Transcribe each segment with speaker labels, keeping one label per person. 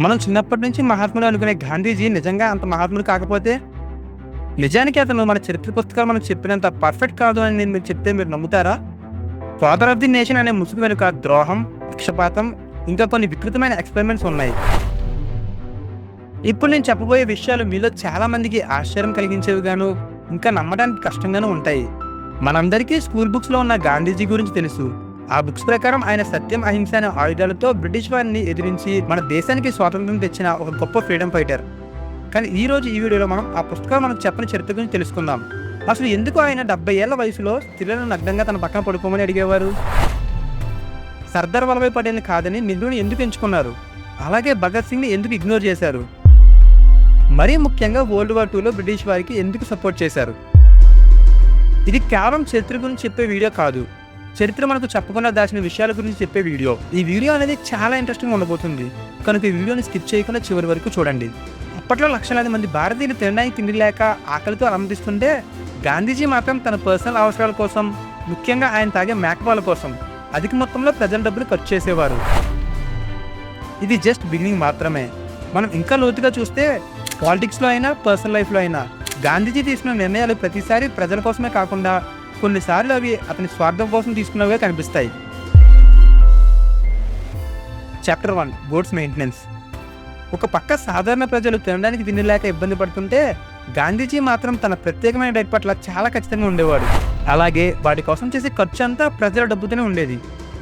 Speaker 1: మనం చిన్నప్పటి నుంచి మహాత్ముడు అనుకునే గాంధీజీ నిజంగా అంత మహాత్ముడు కాకపోతే నిజానికి అతను మన చరిత్ర పుస్తకాలు మనం చెప్పినంత పర్ఫెక్ట్ కాదు అని నేను మీరు చెప్తే మీరు నమ్ముతారా? ఫాదర్ ఆఫ్ ది నేషన్ అనే ముసుగు వెనుక ద్రోహం పక్షపాతం ఇంకా కొన్ని వికృతమైన ఎక్స్పెరిమెంట్స్ ఉన్నాయి. ఇప్పుడు నేను చెప్పబోయే విషయాలు మీలో చాలా మందికి ఆశ్చర్యం కలిగించేవి గాను ఇంకా నమ్మడానికి కష్టంగానూ ఉంటాయి. మనందరికీ స్కూల్ బుక్స్లో ఉన్న గాంధీజీ గురించి తెలుసు. ఆ బుక్స్ ప్రకారం ఆయన సత్యం అహింస అనే ఆయుధాలతో బ్రిటిష్ వారిని ఎదిరించి మన దేశానికి స్వాతంత్రం తెచ్చిన ఒక గొప్ప ఫ్రీడమ్ ఫైటర్. కానీ ఈ రోజు ఈ వీడియోలో మనం ఆ పుస్తకాలు మనకు చెప్పని చరిత్ర గురించి తెలుసుకుందాం. అసలు ఎందుకు ఆయన డెబ్బై ఏళ్ళ వయసులో స్త్రీలను నగ్నంగా తన పక్కన పడుకోమని అడిగేవారు? సర్దార్ వల్లభాయ్ పటేల్ కాదని నిధులను ఎందుకు ఎంచుకున్నారు? అలాగే భగత్ సింగ్ని ఎందుకు ఇగ్నోర్ చేశారు? మరీ ముఖ్యంగా వరల్డ్ వార్ టూలో బ్రిటిష్ వారికి ఎందుకు సపోర్ట్ చేశారు? ఇది కేవలం చరిత్ర గురించి చెప్పే వీడియో కాదు. చరిత్ర మనకు చెప్పకుండా దాచిన విషయాల గురించి చెప్పే వీడియో. ఈ వీడియో అనేది చాలా ఇంట్రెస్టింగ్ ఉండబోతుంది. కనుక ఈ వీడియోని స్కిప్ చేయకుండా చివరి వరకు చూడండి. అప్పట్లో లక్షలాది మంది భారతీయులు తినడానికి తిండి లేక ఆకలితో ఆనందిస్తుంటే గాంధీజీ మాత్రం తన పర్సనల్ అవసరాల కోసం ముఖ్యంగా ఆయన తాగే మేకపాల కోసం అధిక మొత్తంలో ప్రజల డబ్బులు ఖర్చు చేసేవారు. ఇది జస్ట్ బిగినింగ్ మాత్రమే. మనం ఇంకా లోతుగా చూస్తే పాలిటిక్స్లో అయినా పర్సనల్ లైఫ్లో అయినా గాంధీజీ తీసుకున్న నిర్ణయాలు ప్రతిసారి ప్రజల కోసమే కాకుండా కొన్నిసార్లు అవి అతని స్వార్థం కోసం తీసుకున్నవిగా కనిపిస్తాయి. చాప్టర్ వన్ బోట్స్ మెయింటెనెన్స్ ఒక పక్క సాధారణ ప్రజలు తినడానికి తిండి లేక ఇబ్బంది పడుతుంటే గాంధీజీ మాత్రం తన ప్రత్యేకమైన డైట్ పట్ల చాలా ఖచ్చితంగా ఉండేవాడు. అలాగే వాటి కోసం చేసే ఖర్చు అంతా ప్రజల డబ్బుతోనే ఉండేది.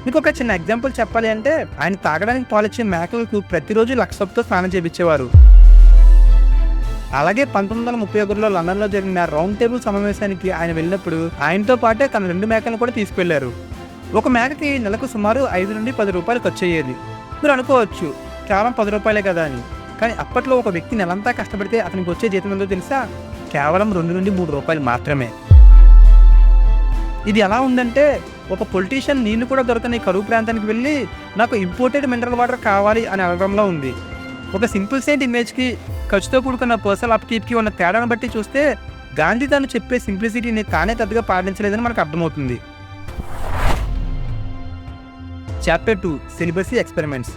Speaker 1: మీకు ఒక చిన్న ఎగ్జాంపుల్ చెప్పాలి అంటే ఆయన తాగడానికి పాలిచ్చే మేకలకు ప్రతిరోజు లక్షతో స్నానం చేపించేవారు. అలాగే పంతొమ్మిది వందల ముప్పై ఒకటిలో లండన్లో జరిగిన రౌండ్ టేబుల్ సమావేశానికి ఆయన వెళ్ళినప్పుడు ఆయనతో పాటే తన రెండు మేకలను కూడా తీసుకువెళ్ళారు ఒక మేకకి నెలకు సుమారు ఐదు నుండి పది రూపాయలు ఖర్చు అయ్యేది మీరు అనుకోవచ్చు కేవలం పది రూపాయలే కదా అని. కానీ అప్పట్లో ఒక వ్యక్తి నెలంతా కష్టపడితే అతనికి వచ్చే జీతం ఎంతో తెలుసా? కేవలం రెండు నుండి మూడు రూపాయలు మాత్రమే. ఇది ఎలా ఉందంటే ఒక పొలిటీషియన్ నీళ్ళు కూడా దొరకని కరువు ప్రాంతానికి వెళ్ళి నాకు ఇంపోర్టెడ్ మినరల్ వాటర్ కావాలి అని అడగడంలో ఉంది. ఒక సింపుల్ సెయింట్ ఇమేజ్కి ఖర్చుతో కూడుకున్న పర్సనల్ అప్కీప్కి ఉన్న తేడాను బట్టి చూస్తే గాంధీ తాను చెప్పే సింప్లిసిటీని తానే తద్దుగా పాటించలేదని మనకు అర్థమవుతుంది. Chapter two celibacy experiments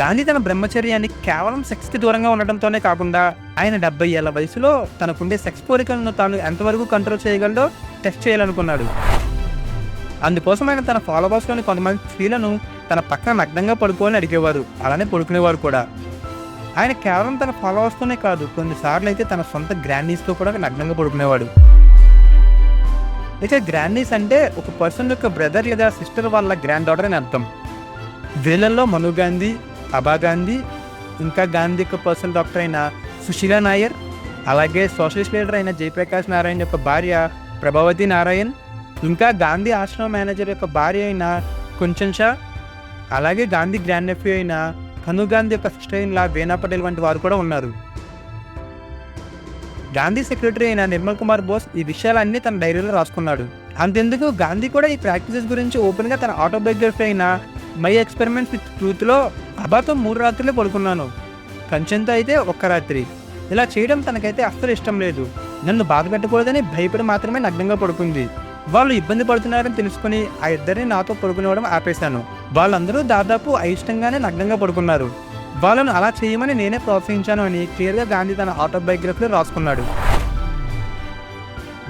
Speaker 1: Gandhi తన బ్రహ్మచర్యాన్ని కేవలం సెక్స్కి దూరంగా ఉండటంతోనే కాకుండా ఆయన డెబ్బై ఏళ్ళ వయసులో తనకుండే సెక్స్ కోరికలను తాను ఎంతవరకు కంట్రోల్ చేయగలడో టెస్ట్ చేయాలనుకున్నాడు. అందుకోసం ఆయన తన ఫాలోవర్స్లోని కొంతమంది స్త్రీలను తన పక్కన నగ్నంగా పడుకోవాలని అడిగేవారు. అలానే పడుకునేవారు కూడా. ఆయన కేవలం తన ఫాలోవర్స్తోనే కాదు కొన్నిసార్లు అయితే తన సొంత గ్రాండీస్తో కూడా నగ్నంగా పడుకునేవాడు. అయితే గ్రాండీస్ అంటే ఒక పర్సన్ యొక్క బ్రదర్ లేదా సిస్టర్ వాళ్ళ గ్రాండ్ డాటర్ అని అర్థం. వీళ్ళల్లో మను గాంధీ అబా గాంధీ ఇంకా గాంధీ యొక్క పర్సనల్ డాక్టర్ అయిన సుశీలా నాయర్ అలాగే సోషలిస్ట్ లీడర్ అయిన జయప్రకాష్ నారాయణ యొక్క భార్య ప్రభావతి నారాయణ్ ఇంకా గాంధీ ఆశ్రమ మేనేజర్ యొక్క భార్య అయిన కుంచన్ షా అలాగే గాంధీ గ్రాండ్ నెఫ్యూ అయిన గాంధీ యొక్క sister in law Veena Patel వంటి వారు కూడా ఉన్నారు. గాంధీ సెక్రటరీ అయిన నిర్మల్ కుమార్ బోస్ ఈ విషయాలన్నీ తన డైరీలో రాసుకున్నాడు. అంతెందుకు గాంధీ కూడా ఈ ప్రాక్టీసెస్ గురించి ఓపెన్గా తన ఆటోబయోగ్రఫీ అయిన మై ఎక్స్పెరిమెంట్స్ విత్ ట్రూత్లో అబాతో మూడు రాత్రులే పడుకున్నాను. కంచెంతో అయితే ఒక్క రాత్రి. ఇలా చేయడం తనకైతే అస్సలు ఇష్టం లేదు. నన్ను బాధ పెట్టకూడదని భయపడి మాత్రమే నగ్నంగా పడుకుంది. వాళ్ళు ఇబ్బంది పడుతున్నారని తెలుసుకుని ఆ ఇద్దరిని నాతో పడుకునేవడం ఆపేశాను. వాళ్ళందరూ దాదాపు అయిష్టంగానే నగ్నంగా పడుకున్నారు. వాళ్ళను అలా చేయమని నేనే ప్రోత్సహించాను అని క్లియర్గా గాంధీ తన ఆటోబయోగ్రఫీలో రాసుకున్నాడు.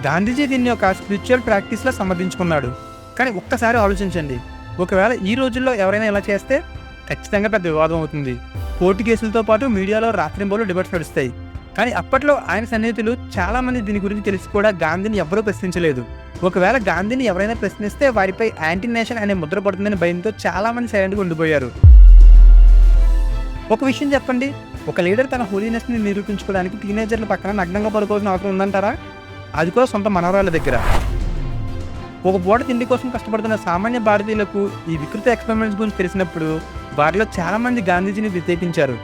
Speaker 1: గాంధీజీ దీన్ని ఒక స్పిరిచువల్ ప్రాక్టీస్లో సమర్థించుకున్నాడు. కానీ ఒక్కసారి ఆలోచించండి. ఒకవేళ ఈ రోజుల్లో ఎవరైనా ఇలా చేస్తే ఖచ్చితంగా పెద్ద వివాదం అవుతుంది. కోర్టు కేసులతో పాటు మీడియాలో రాత్రింబోలు డిబేట్స్ నడుస్తాయి. కానీ అప్పట్లో ఆయన సన్నిహితులు చాలామంది దీని గురించి తెలిసి కూడా గాంధీని ఎవరూ ప్రశ్నించలేదు. ఒకవేళ గాంధీని ఎవరైనా ప్రశ్నిస్తే వారిపై యాంటీ నేషన్ అనే ముద్ర పడుతుందని భయంతో చాలామంది సైలెంట్గా ఉండిపోయారు. ఒక విషయం చెప్పండి. ఒక లీడర్ తన హోలీనెస్ని నిరూపించుకోవడానికి టీనేజర్ల పక్కన నగ్నంగా పడుకోవాల్సిన అవసరం ఉందంటారా? అది కూడా సొంత మనవరాళ్ళ దగ్గర. ఒక పూట తిండి కోసం కష్టపడుతున్న సామాన్య భారతీయులకు ఈ వికృత ఎక్స్పెరిమెంట్స్ గురించి తెలిసినప్పుడు వారిలో చాలామంది గాంధీజీని వ్యతిరేకించారు.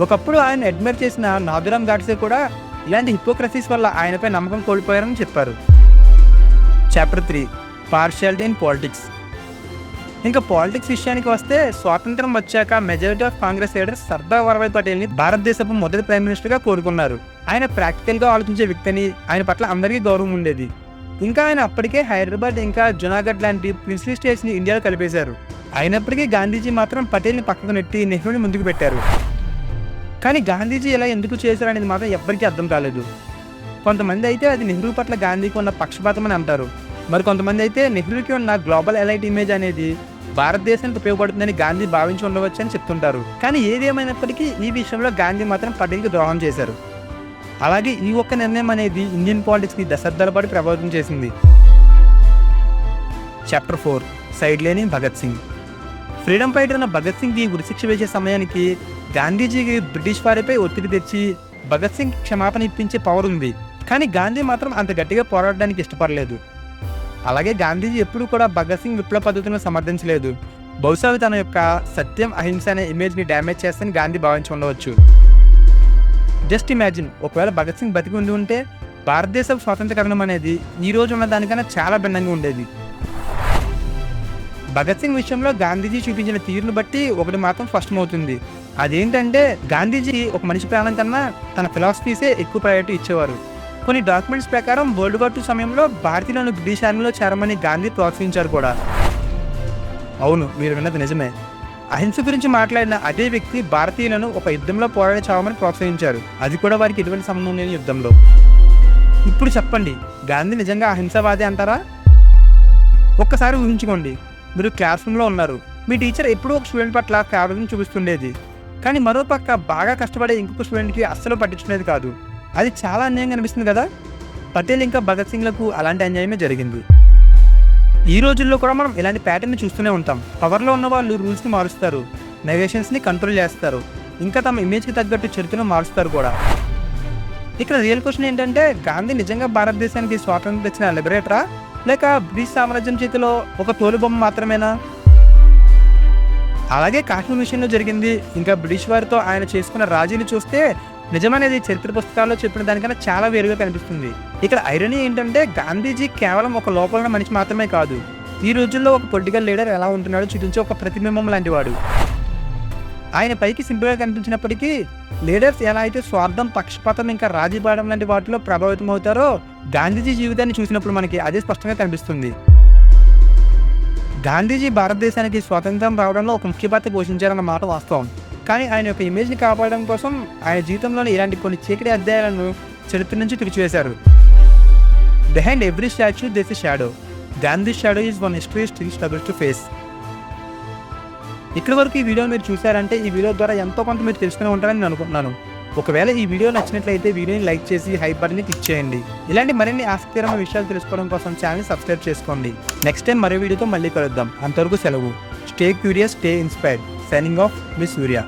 Speaker 1: ఒకప్పుడు ఆయన అడ్మైర్ చేసిన నాథురామ్ గాడ్సే కూడా ఇలాంటి హిపోక్రసీస్ వల్ల ఆయనపై నమ్మకం కోల్పోయారని చెప్పారు. Chapter three partiality in politics ఇంకా పాలిటిక్స్ విషయానికి వస్తే స్వాతంత్రం వచ్చాక majority of Congress leaders Sardar Vallabhbhai పటేల్ని భారతదేశపు మొదటి ప్రైమ్ మినిస్టర్గా కోరుకున్నారు. ఆయన ప్రాక్టికల్గా ఆలోచించే వ్యక్తిని ఆయన పట్ల అందరికీ గౌరవం ఉండేది. ఇంకా ఆయన అప్పటికే హైదరాబాద్ ఇంకా జునాగఢ్ లాంటి ప్రిన్సిపల్ స్టేట్స్ని ఇండియాలో కలిపేశారు. అయినప్పటికీ గాంధీజీ మాత్రం పటేల్ని పక్కకు నెట్టి నెహ్రూని ముందుకు పెట్టారు. కానీ గాంధీజీ ఇలా ఎందుకు చేశారు అనేది మాత్రం ఎవ్వరికీ అర్థం కాలేదు. కొంతమంది అయితే అది నెహ్రూ పట్ల గాంధీకి ఉన్న పక్షపాతం అని అంటారు. మరి కొంతమంది అయితే నెహ్రూకి ఉన్న గ్లోబల్ ఎలైట్ ఇమేజ్ అనేది భారతదేశానికి ఉపయోగపడుతుందని గాంధీ భావించి ఉండవచ్చు అని చెప్తుంటారు. కానీ ఏదేమైనప్పటికీ ఈ విషయంలో గాంధీ మాత్రం పటేల్కి ద్రోహం చేశారు. అలాగే ఈ ఒక్క నిర్ణయం అనేది ఇండియన్ పాలిటిక్స్ని దశాబ్దాల పాటు ప్రభావితం చేసింది. చాప్టర్ ఫోర్ సైడ్ లేని భగత్ సింగ్ ఫ్రీడమ్ ఫైటర్ ఉన్న భగత్ సింగ్కి ఉరిశిక్ష వేసే సమయానికి గాంధీజీకి బ్రిటిష్ వారిపై ఒత్తిడి తెచ్చి భగత్ సింగ్ క్షమాపణ ఇప్పించే పవర్ ఉంది. కానీ గాంధీ మాత్రం అంత గట్టిగా పోరాడడానికి ఇష్టపడలేదు. అలాగే గాంధీజీ ఎప్పుడూ కూడా భగత్ సింగ్ విప్లవ పద్ధతులను సమర్థించలేదు. బహుశా తన యొక్క సత్యం అహింస అనే ఇమేజ్ని డ్యామేజ్ చేస్తని గాంధీ భావించి ఉండవచ్చు. జస్ట్ ఇమాజిన్ ఒకవేళ భగత్ సింగ్ బతికి ఉండి ఉంటే భారతదేశ స్వాతంత్రకరణం అనేది ఈ రోజు ఉన్న దానికన్నా చాలా భిన్నంగా ఉండేది. భగత్ సింగ్ విషయంలో గాంధీజీ చూపించిన తీరును బట్టి ఒకటి మాత్రం స్పష్టమవుతుంది. అదేంటంటే గాంధీజీ ఒక మనిషి ప్రాణం కన్నా తన ఫిలాసఫీసే ఎక్కువ ప్రయారిటీ ఇచ్చేవారు. కొన్ని డాక్యుమెంట్స్ ప్రకారం వరల్డ్ వార్ టూ సమయంలో భారతీయులను బ్రిటిష్ ఆర్మీలో చేరమని గాంధీ ప్రోత్సహించారు కూడా. అవును మీరు విన్నది నిజమే. అహింస గురించి మాట్లాడిన అదే వ్యక్తి భారతీయులను ఒక యుద్ధంలో పోరాడి చావమని ప్రోత్సహించారు. అది కూడా వారికి ఎటువంటి సంబంధం లేని యుద్ధంలో. ఇప్పుడు చెప్పండి గాంధీ నిజంగా అహింసవాది అంటారా? ఒక్కసారి ఊహించుకోండి మీరు క్లాస్ రూమ్లో ఉన్నారు. మీ టీచర్ ఎప్పుడూ ఒక స్టూడెంట్ పట్ల ఫేవరెట్ని చూపిస్తుండేది. కానీ మరో పక్క బాగా కష్టపడే ఇంకొక స్టూడెంట్కి అస్సలు పట్టించుకునేది కాదు. అది చాలా అన్యాయంగా అనిపిస్తుంది కదా. పటేల్ ఇంకా భగత్ సింగ్లకు అలాంటి అన్యాయమే జరిగింది. ఈ రోజుల్లో కూడా మనం ఇలాంటి ప్యాటర్న్ చూస్తూనే ఉంటాం. పవర్లో ఉన్న వాళ్ళు రూల్స్ని మారుస్తారు. నెగేషన్స్ని కంట్రోల్ చేస్తారు. ఇంకా తమ ఇమేజ్కి తగ్గట్టు చరిత్రను మారుస్తారు కూడా. ఇక్కడ రియల్ క్వశ్చన్ ఏంటంటే గాంధీ నిజంగా భారతదేశానికి స్వాతంత్రం తెచ్చిన లిబరేటరా లేక బ్రిటిష్ సామ్రాజ్యం చేతిలో ఒక తోలుబొమ్మ మాత్రమేనా? అలాగే కాశ్మీర్ విషయంలో జరిగింది. ఇంకా బ్రిటిష్ వారితో ఆయన చేసుకున్న రాజీని చూస్తే నిజమనేది చరిత్ర పుస్తకాల్లో చెప్పిన దానికన్నా చాలా వేరుగా కనిపిస్తుంది. ఇక్కడ ఐరనీ ఏంటంటే గాంధీజీ కేవలం ఒక లోపల మనిషి మాత్రమే కాదు ఈ రోజుల్లో ఒక పొలిటికల్ లీడర్ ఎలా ఉంటున్నాడో చూపించే ఒక ప్రతిబింబం లాంటి వాడు. ఆయన పైకి సింపుల్గా కనిపించినప్పటికీ లీడర్స్ ఎలా అయితే స్వార్థం పక్షపాతం ఇంకా రాజీ పడడం లాంటి వాటిలో ప్రభావితం అవుతారో గాంధీజీ జీవితాన్ని చూసినప్పుడు మనకి అదే స్పష్టంగా కనిపిస్తుంది. గాంధీజీ భారతదేశానికి స్వాతంత్రం రావడంలో ఒక ముఖ్య పాత్ర పోషించారన్న మాట వాస్తవం. కానీ ఆయన యొక్క ఇమేజ్ని కాపాడడం కోసం ఆయన జీవితంలోని ఇలాంటి కొన్ని చీకటి అధ్యాయాలను చరిత్ర నుంచి తుడిచివేశారు. Behind every statue this shadow Gandhi shadow is one history still struggle to face ఇక్కడి వరకు ఈ వీడియో మీరు చూసారంటే ఈ వీడియో ద్వారా ఎంతో కొంత మీరు తెలుసుకుని ఉంటారని నేను అనుకుంటున్నాను. ఒకవేళ ఈ వీడియో నచ్చినట్లయితే వీడియోని లైక్ చేసి హైప్ బటన్ని క్లిక్ చేయండి. ఇలాంటి మరిన్ని ఆసక్తికరమైన విషయాలు తెలుసుకోవడం కోసం ఛానల్ సబ్స్క్రైబ్ చేసుకోండి. నెక్స్ట్ టైం మరో వీడియోతో మళ్ళీ కలుద్దాం. అంతవరకు సెలవు. Stay curious stay inspired signing off miss Surya